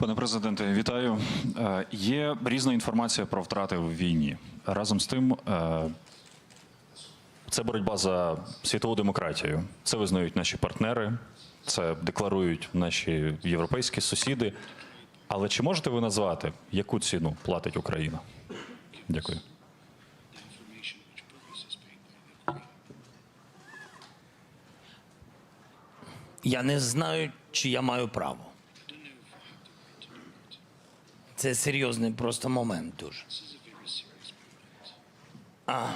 Пане президенте, вітаю. Е, Є різна інформація про втрати в війні. Разом з тим, е, це боротьба за світову демократію. Це визнають наші партнери, це декларують наші європейські сусіди. Але чи можете ви назвати, яку ціну платить Україна? Дякую. Я не знаю, чи я маю право. Це серйозний просто момент дуже. А,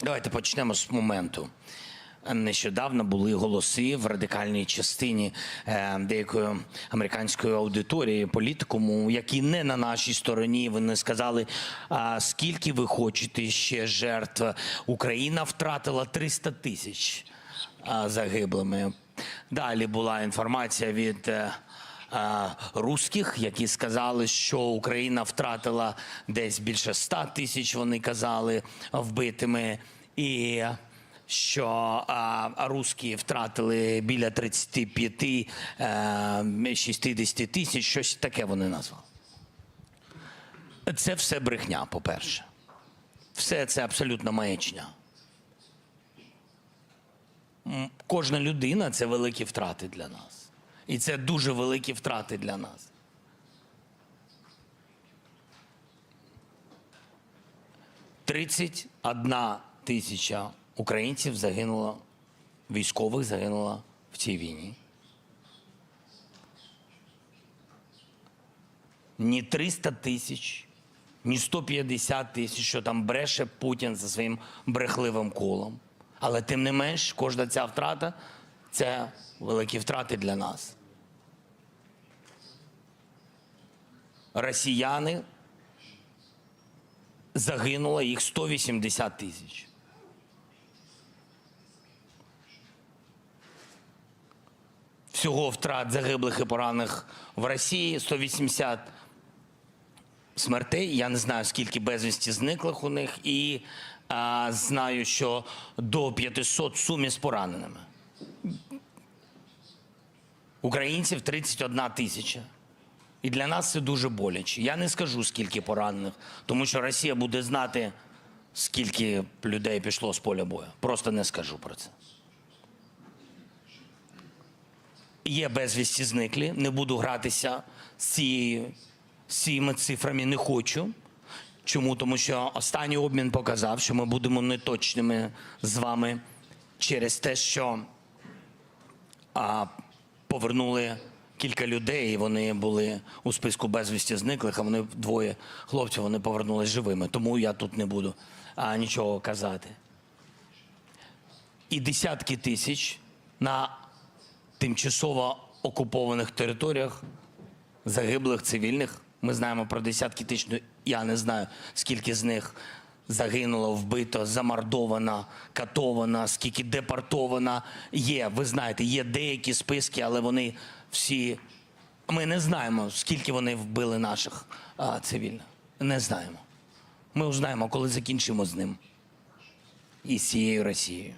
давайте почнемо з моменту. Нещодавно були голоси в радикальній частині е, деякої американської аудиторії, політикуму, які не на нашій стороні. Вони сказали, а скільки ви хочете ще жертв? Україна втратила 300 тисяч загиблими. Далі була інформація від е, русських, які сказали, що Україна втратила десь більше 100 тисяч, вони казали, вбитими. І що а, русські втратили біля 35 е, 60 тисяч, щось таке вони назвали. Це все брехня, по-перше. Все це абсолютно маячня. Кожна людина це великі втрати для нас. І це дуже великі втрати для нас. Тридцять одна тисяча українців загинуло, військових загинуло в цій війні. Ні 300 тисяч, ні 150 тисяч, що там бреше Путін за своїм брехливим колом. Але тим не менш, кожна ця втрата це великі втрати для нас. Росіяни загинуло їх 180 тисяч. Всього втрат загиблих і поранених в Росії 180 смертей. Я не знаю, скільки безвісті зниклих у них, і а, знаю, що до 500 сумі з пораненими. Українців 31 тисяча. І для нас це дуже боляче. Я не скажу, скільки поранених, тому що Росія буде знати, скільки людей пішло з поля бою. Просто не скажу про це. Є безвісті зниклі, не буду гратися з, цією, з цими цифрами, не хочу. Чому? Тому що останній обмін показав, що ми будемо неточними з вами через те, що а, повернули кілька людей, і вони були у списку безвісті зниклих, а вони двоє хлопців вони повернулись живими. Тому я тут не буду а, нічого казати. І десятки тисяч на тимчасово окупованих територіях загиблих цивільних. Ми знаємо про десятки тисяч. ну, Я не знаю, скільки з них загинуло, вбито, замордована, катована, скільки депортована Є, ви знаєте, є деякі списки, але вони всі. Ми не знаємо, скільки вони вбили наших а, цивільних. Не знаємо. Ми узнаємо, коли закінчимо з ним і з цією Росією.